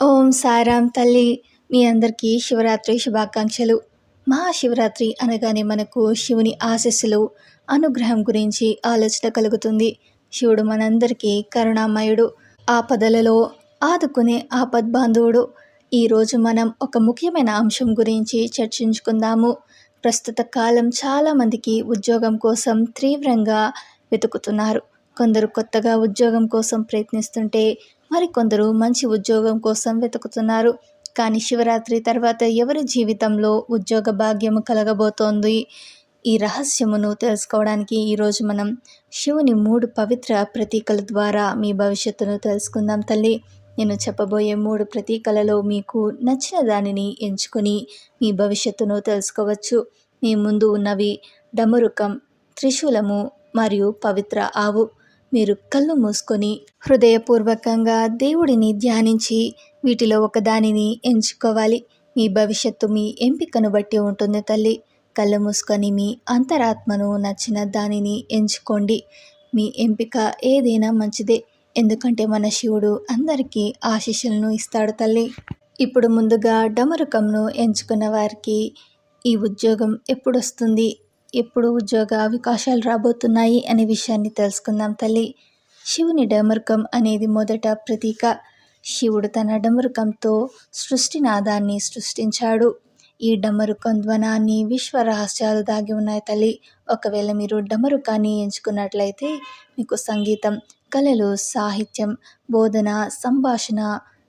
ఓం సారాం తల్లి మీ అందరికీ శివరాత్రి శుభాకాంక్షలు. మహాశివరాత్రి అనగానే మనకు శివుని ఆశస్సులు అనుగ్రహం గురించి ఆలోచన కలుగుతుంది. శివుడు మనందరికీ కరుణామయుడు ఆపదలలో ఆదుకునే ఆపద్బాంధవుడు. ఈరోజు మనం ఒక ముఖ్యమైన అంశం గురించి చర్చించుకుందాము. ప్రస్తుత కాలం చాలామందికి ఉద్యోగం కోసం తీవ్రంగా వెతుకుతున్నారు. కొందరు కొత్తగా ఉద్యోగం కోసం ప్రయత్నిస్తుంటే మరికొందరు మంచి ఉద్యోగం కోసం వెతుకుతున్నారు. కానీ శివరాత్రి తర్వాత ఎవరి జీవితంలో ఉద్యోగ భాగ్యము కలగబోతోంది? ఈ రహస్యమును తెలుసుకోవడానికి ఈరోజు మనం శివుని మూడు పవిత్ర ప్రతీకల ద్వారా మీ భవిష్యత్తును తెలుసుకుందాం తల్లి. నేను చెప్పబోయే మూడు ప్రతీకలలో మీకు నచ్చిన దానిని ఎంచుకొని మీ భవిష్యత్తును తెలుసుకోవచ్చు. మీ ముందు ఉన్నవి డమరుకం త్రిశూలము మరియు పవిత్ర ఆవు. మీరు కళ్ళు మూసుకొని హృదయపూర్వకంగా దేవుడిని ధ్యానించి వీటిలో ఒకదానిని ఎంచుకోవాలి. మీ భవిష్యత్తు మీ ఎంపికను బట్టి ఉంటుంది తల్లి. కళ్ళు మూసుకొని మీ అంతరాత్మను నచ్చిన దానిని ఎంచుకోండి. మీ ఎంపిక ఏదైనా మంచిదే. ఎందుకంటే మన శివుడు అందరికీ ఆశీస్సులను ఇస్తాడు తల్లి. ఇప్పుడు ముందుగా డమరుకంను ఎంచుకున్న వారికి ఈ ఉద్యోగం ఎప్పుడు వస్తుంది ఎప్పుడు ఉద్యోగ అవకాశాలు రాబోతున్నాయి అనే విషయాన్ని తెలుసుకుందాం తల్లి. శివుని డమరుకం అనేది మొదట ప్రతీక. శివుడు తన డమరుకంతో సృష్టినాదాన్ని సృష్టించాడు. ఈ డమరుకం ధ్వనాన్ని విశ్వ రహస్యాలు దాగి ఉన్నాయి తల్లి. ఒకవేళ మీరు డమరుకాన్ని ఎంచుకున్నట్లయితే మీకు సంగీతం కళలు సాహిత్యం బోధన సంభాషణ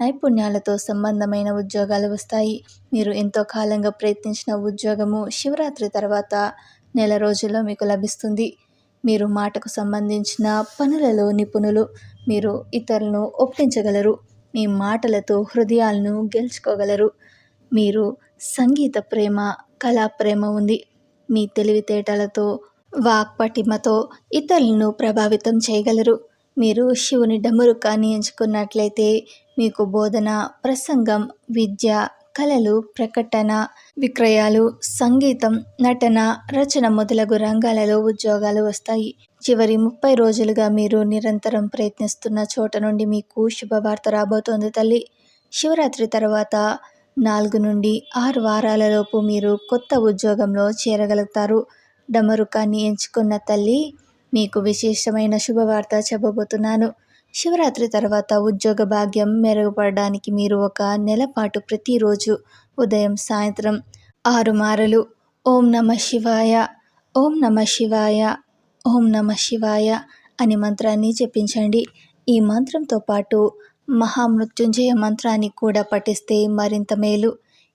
నైపుణ్యాలతో సంబంధమైన ఉద్యోగాలు వస్తాయి. మీరు ఎంతో కాలంగా ప్రయత్నించిన ఉద్యోగము శివరాత్రి తర్వాత నెల రోజుల్లో మీకు లభిస్తుంది. మీరు మాటకు సంబంధించిన పనులలో నిపుణులు మీరు ఇతరులను ఒప్పించగలరు. మీ మాటలతో హృదయాలను గెలుచుకోగలరు. మీరు సంగీత ప్రేమ కళా ప్రేమ ఉంది. మీ తెలివితేటలతో వాక్పటిమతో ఇతరులను ప్రభావితం చేయగలరు. మీరు శివుని డమరుకాన్ని ఎంచుకున్నట్లయితే మీకు బోధన ప్రసంగం విద్య కళలు ప్రకటన విక్రయాలు సంగీతం నటన రచన మొదలగు రంగాలలో ఉద్యోగాలు వస్తాయి. చివరి ముప్పై రోజులుగా మీరు నిరంతరం ప్రయత్నిస్తున్న చోట నుండి మీకు శుభవార్త రాబోతోంది తల్లి. శివరాత్రి తర్వాత నాలుగు నుండి ఆరు వారాలలోపు మీరు కొత్త ఉద్యోగంలో చేరగలుగుతారు. డమరుకాన్ని ఎంచుకున్న తల్లి మీకు విశేషమైన శుభవార్త చెప్పబోతున్నాను. శివరాత్రి తర్వాత ఉద్యోగ భాగ్యం మెరుగుపడడానికి మీరు ఒక నెల పాటు ప్రతిరోజు ఉదయం సాయంత్రం ఆరు మారలు. ఓం నమ శివాయ. ఓం నమ శివాయ. ఓం నమ శివాయ అనే మంత్రాన్ని జపించండి. ఈ మంత్రంతో పాటు మహామృత్యుంజయ మంత్రాన్ని కూడా పఠిస్తే మరింత మేలు.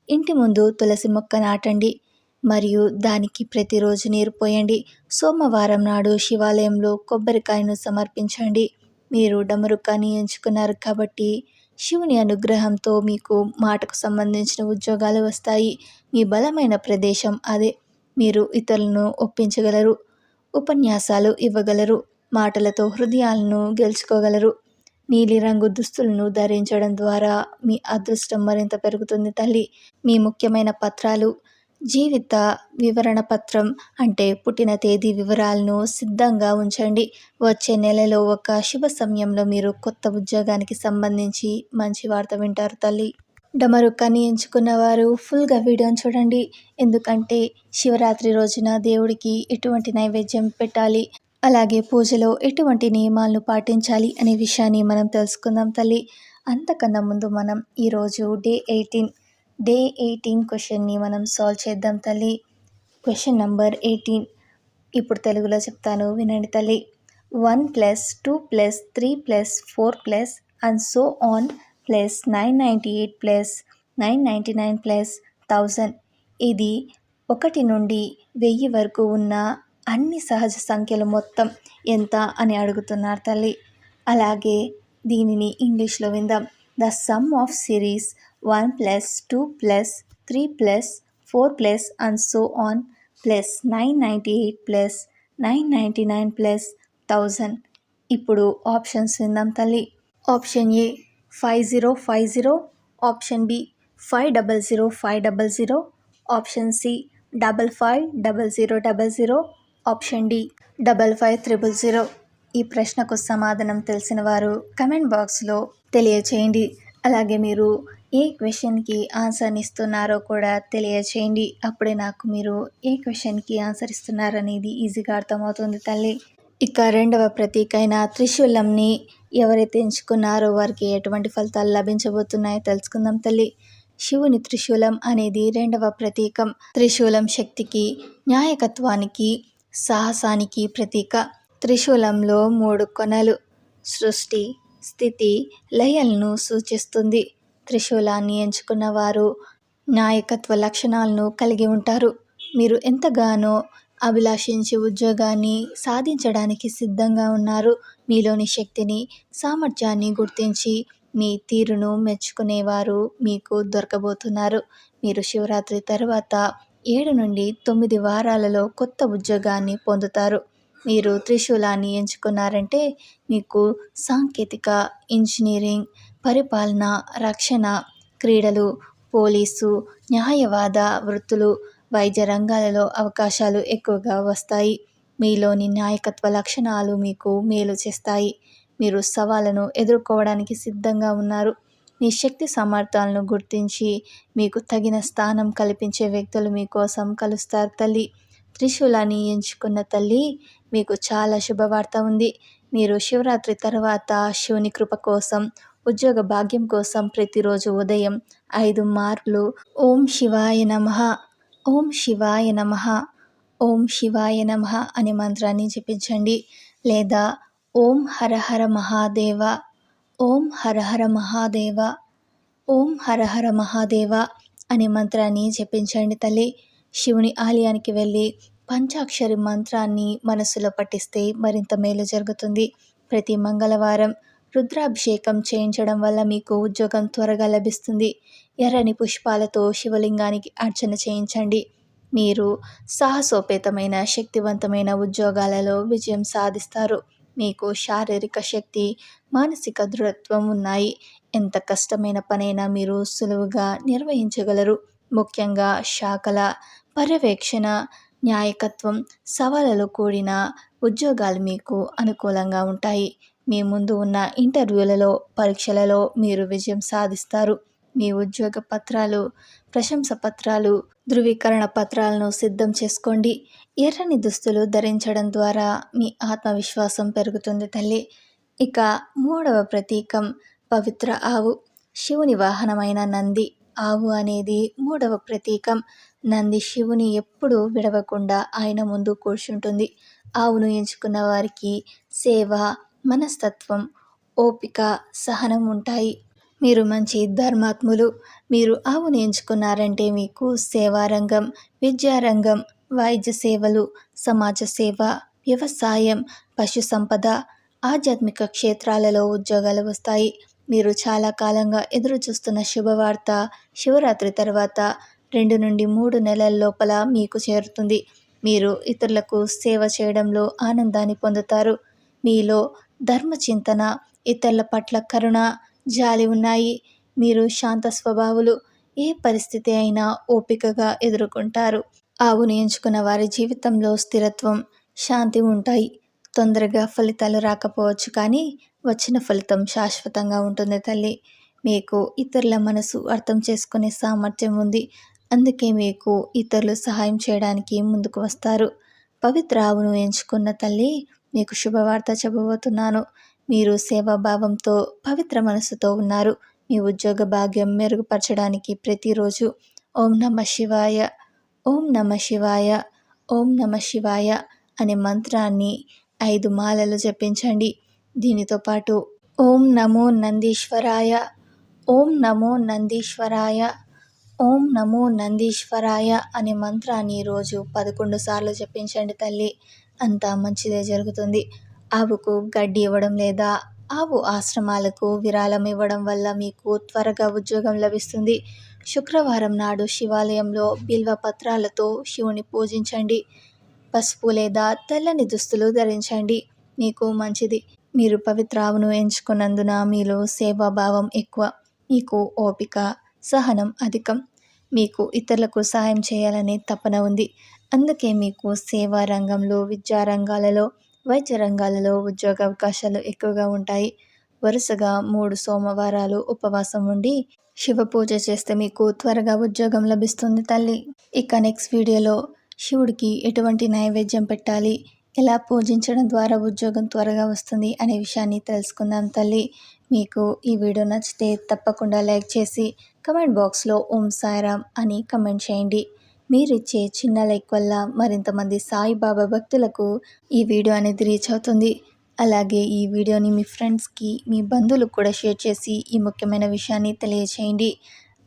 ఇంటి ముందు తులసి మొక్క నాటండి. మరియు దానికి ప్రతిరోజు నీరు పోయండి. సోమవారం నాడు శివాలయంలో కొబ్బరికాయను సమర్పించండి. మీరు డమరుకాని ఎంచుకున్నారు కాబట్టి శివుని అనుగ్రహంతో మీకు మాటకు సంబంధించిన ఉద్యోగాలు వస్తాయి. మీ బలమైన ప్రదేశం అదే. మీరు ఇతరులను ఒప్పించగలరు ఉపన్యాసాలు ఇవ్వగలరు మాటలతో హృదయాలను గెలుచుకోగలరు. నీలిరంగు దుస్తులను ధరించడం ద్వారా మీ అదృష్టం మరింత పెరుగుతుంది తల్లి. మీ ముఖ్యమైన పత్రాలు జీవిత వివరణ పత్రం అంటే పుట్టిన తేదీ వివరాలను సిద్ధంగా ఉంచండి. వచ్చే నెలలో ఒక శుభ సమయంలో మీరు కొత్త ఉద్యోగానికి సంబంధించి మంచి వార్త వింటారు తల్లి. డమరుక్కని ఎంచుకున్న వారు ఫుల్గా వీడియోని చూడండి. ఎందుకంటే శివరాత్రి రోజున దేవుడికి ఎటువంటి నైవేద్యం పెట్టాలి? అలాగే పూజలో ఎటువంటి నియమాలను పాటించాలి అనే విషయాన్ని మనం తెలుసుకుందాం తల్లి. అంతకన్నా ముందు మనం ఈరోజు డే ఎయిటీన్ డే ఎయిటీన్ క్వశ్చన్ని మనం సాల్వ్ చేద్దాం తల్లి. Question number eighteen. ఇప్పుడు తెలుగులో చెప్తాను వినండి తల్లి. One plus two plus three plus four plus and so on plus nine ninety eight plus nine ninety nine plus thousand. ఇది ఒకటి నుండి వెయ్యి వరకు ఉన్న అన్ని సహజ సంఖ్యలు మొత్తం ఎంత అని అడుగుతున్నారు తల్లి. అలాగే దీనిని ఇంగ్లీష్లో విందాం. The sum of series one plus two plus three plus four plus and so on plus nine ninety eight plus nine ninety nine plus thousand. ఇప్పుడు ఆప్షన్స్ విందాం తల్లి. Option A five zero five zero option B five double zero five double zero option C double five double zero double zero option D double five triple zero. ఈ ప్రశ్నకు సమాధానం తెలిసిన వారు comment బాక్స్లో తెలియచేయండి. అలాగే మీరు ఏ క్వశ్చన్కి ఆన్సర్ ఇస్తున్నారో కూడా తెలియచేయండి. అప్పుడే నాకు మీరు ఏ క్వశ్చన్కి ఆన్సర్ ఇస్తున్నారనేది ఈజీగా అర్థమవుతుంది తల్లి. ఇక రెండవ ప్రతీక అయిన త్రిశూలంని ఎవరైతే ఎంచుకున్నారో వారికి ఎటువంటి ఫలితాలు లభించబోతున్నాయో తెలుసుకుందాం తల్లి. శివుని త్రిశూలం అనేది రెండవ ప్రతీకం. త్రిశూలం శక్తికి న్యాయకత్వానికి సాహసానికి ప్రతీక. త్రిశూలంలో మూడు కొనలు. సృష్టి స్థితి లయలను సూచిస్తుంది. త్రిశూలాన్ని ఎంచుకున్న వారు నాయకత్వ లక్షణాలను కలిగి ఉంటారు. మీరు ఎంతగానో అభిలాషించి ఉద్యోగాన్ని సాధించడానికి సిద్ధంగా ఉన్నారు. మీలోని శక్తిని సామర్థ్యాన్ని గుర్తించి మీ తీరును మెచ్చుకునేవారు మీకు దొరకబోతున్నారు. మీరు శివరాత్రి తర్వాత ఏడు నుండి తొమ్మిది వారాలలో కొత్త ఉద్యోగాన్ని పొందుతారు. మీరు త్రిశూలాన్ని ఎంచుకున్నారంటే మీకు సాంకేతిక ఇంజనీరింగ్ పరిపాలన రక్షణ క్రీడలు పోలీసు న్యాయవాద వృత్తులు వైద్య రంగాలలో అవకాశాలు ఎక్కువగా వస్తాయి. మీలోని నాయకత్వ లక్షణాలు మీకు మేలు చేస్తాయి. మీరు సవాళ్ళను ఎదుర్కోవడానికి సిద్ధంగా ఉన్నారు. మీ శక్తి సామర్థ్యాలను గుర్తించి మీకు తగిన స్థానం కల్పించే వ్యక్తులు మీకోసం కలుస్తారు తల్లి. త్రిశూలాన్ని ఎంచుకున్న తల్లి మీకు చాలా శుభవార్త ఉంది. మీరు శివరాత్రి తర్వాత శివుని కృప కోసం ఉద్యోగ భాగ్యం కోసం ప్రతిరోజు ఉదయం ఐదు మార్లు ఓం శివాయ నమ ఓం శివాయ నమ ఓం శివాయ నమ అనే మంత్రాన్ని జపించండి. లేదా ఓం హరహర మహాదేవ ఓం హరహర మహాదేవ ఓం హరహర మహాదేవ అనే మంత్రాన్ని జపించండి తల్లి. శివుని ఆలయానికి వెళ్ళి పంచాక్షరి మంత్రాన్ని మనసులో పట్టిస్తే మరింత మేలు జరుగుతుంది. ప్రతి మంగళవారం రుద్రాభిషేకం చేయించడం వల్ల మీకు ఉద్యోగం త్వరగా లభిస్తుంది. ఎర్రని పుష్పాలతో శివలింగానికి అర్చన చేయించండి. మీరు సాహసోపేతమైన శక్తివంతమైన ఉద్యోగాలలో విజయం సాధిస్తారు. మీకు శారీరక శక్తి మానసిక దృఢత్వం ఉన్నాయి. ఎంత కష్టమైన పనైనా మీరు సులువుగా నిర్వహించగలరు. ముఖ్యంగా శాఖల పర్యవేక్షణ న్యాయకత్వం సవాళ్ళలో కూడిన ఉద్యోగాలు మీకు అనుకూలంగా ఉంటాయి. మీ ముందు ఉన్న ఇంటర్వ్యూలలో పరీక్షలలో మీరు విజయం సాధిస్తారు. మీ ఉద్యోగ పత్రాలు ప్రశంస పత్రాలు ధృవీకరణ పత్రాలను సిద్ధం చేసుకోండి. ఎర్రని దుస్తులు ధరించడం ద్వారా మీ ఆత్మవిశ్వాసం పెరుగుతుంది తల్లి. ఇక మూడవ ప్రతీకం పవిత్ర ఆవు. శివుని వాహనమైన నంది. ఆవు అనేది మూడవ ప్రతీకం. నంది శివుని ఎప్పుడూ విడవకుండా ఆయన ముందు కూర్చుంటుంది. ఆవును ఎంచుకున్న వారికి సేవ మనస్తత్వం ఓపిక సహనం ఉంటాయి. మీరు మంచి ధర్మాత్ములు. మీరు ఆవును ఎంచుకున్నారంటే మీకు సేవారంగం విద్యారంగం వైద్య సేవలు సమాజ సేవ వ్యవసాయం పశు సంపద ఆధ్యాత్మిక క్షేత్రాలలో ఉద్యోగాలు వస్తాయి. మీరు చాలా కాలంగా ఎదురు చూస్తున్న శుభవార్త శివరాత్రి తర్వాత రెండు నుండి మూడు నెలల లోపల మీకు చేరుతుంది. మీరు ఇతరులకు సేవ చేయడంలో ఆనందాన్ని పొందుతారు. మీలో ధర్మచింతన ఇతరుల పట్ల కరుణ జాలి ఉన్నాయి. మీరు శాంత స్వభావులు ఏ పరిస్థితి అయినా ఓపికగా ఎదుర్కొంటారు. ఆవును ఎంచుకున్న వారి జీవితంలో స్థిరత్వం శాంతి ఉంటాయి. తొందరగా ఫలితాలు రాకపోవచ్చు కానీ వచ్చిన ఫలితం శాశ్వతంగా ఉంటుంది తల్లి. మీకు ఇతరుల మనసు అర్థం చేసుకునే సామర్థ్యం ఉంది. అందుకే మీకు ఇతరులు సహాయం చేయడానికి ముందుకు వస్తారు. పవిత్ర ఆవును ఎంచుకున్న తల్లి మీకు శుభవార్త చెప్పబోతున్నాను. మీరు సేవాభావంతో పవిత్ర మనసుతో ఉన్నారు. మీ ఉద్యోగ భాగ్యం మెరుగుపరచడానికి ప్రతిరోజు ఓం నమ శివాయ ఓం నమ శివాయ ఓం నమ శివాయ అనే మంత్రాన్ని ఐదు మాలలు జపించండి. దీనితో పాటు ఓం నమో నందీశ్వరాయ ఓం నమో నందీశ్వరాయ ఓం నమో నందీశ్వరాయ అనే మంత్రాన్ని రోజు పదకొండు సార్లు జపించండి తల్లి. అంతా మంచిదే జరుగుతుంది. ఆవుకు గడ్డి ఇవ్వడం లేదా ఆవు ఆశ్రమాలకు విరాళం ఇవ్వడం వల్ల మీకు త్వరగా ఉద్యోగం లభిస్తుంది. శుక్రవారం నాడు శివాలయంలో బిల్వ పత్రాలతో శివుని పూజించండి. పసుపు లేదా తెల్లని దుస్తులు ధరించండి. మీకు మంచిది. మీరు పవిత్ర ఆవును ఎంచుకున్నందున మీలో సేవాభావం ఎక్కువ. మీకు ఓపిక సహనం అధికం. మీకు ఇతరులకు సహాయం చేయాలనే తపన ఉంది. అందుకే మీకు సేవా రంగంలో విద్యా రంగాలలో వైద్య రంగాలలో ఉద్యోగ అవకాశాలు ఎక్కువగా ఉంటాయి. వరుసగా మూడు సోమవారాలు ఉపవాసం ఉండి శివ పూజ చేస్తే మీకు త్వరగా ఉద్యోగం లభిస్తుంది తల్లి. ఇక నెక్స్ట్ వీడియోలో శివుడికి ఎటువంటి నైవేద్యం పెట్టాలి? ఎలా పూజించడం ద్వారా ఉద్యోగం త్వరగా వస్తుంది అనే విషయాన్ని తెలుసుకుందాం తల్లి. మీకు ఈ వీడియో నచ్చితే తప్పకుండా లైక్ చేసి కమెంట్ బాక్స్లో ఓం సాయిరామ్ అని కమెంట్ చేయండి. మీరిచ్చే చిన్న లైక్ వల్ల మరింతమంది సాయిబాబా భక్తులకు ఈ వీడియో అనేది రీచ్ అవుతుంది. అలాగే ఈ వీడియోని మీ ఫ్రెండ్స్కి మీ బంధువులకు కూడా షేర్ చేసి ఈ ముఖ్యమైన విషయాన్ని తెలియచేయండి.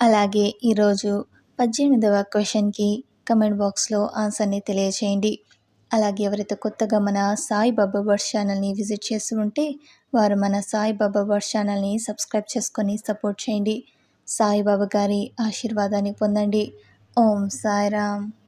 అలాగే ఈరోజు పద్దెనిమిదవ క్వశ్చన్కి కమెంట్ బాక్స్లో ఆన్సర్ని తెలియచేయండి. అలాగే ఎవరైతే కొత్తగా మన సాయిబాబా వర్డ్ ఛానల్ని విజిట్ చేస్తూ ఉంటే వారు మన సాయిబాబా వర్డ్ ఛానల్ని సబ్స్క్రైబ్ చేసుకొని సపోర్ట్ చేయండి. సాయిబాబా గారి ఆశీర్వాదాన్ని పొందండి. ఓం సాయిరామ్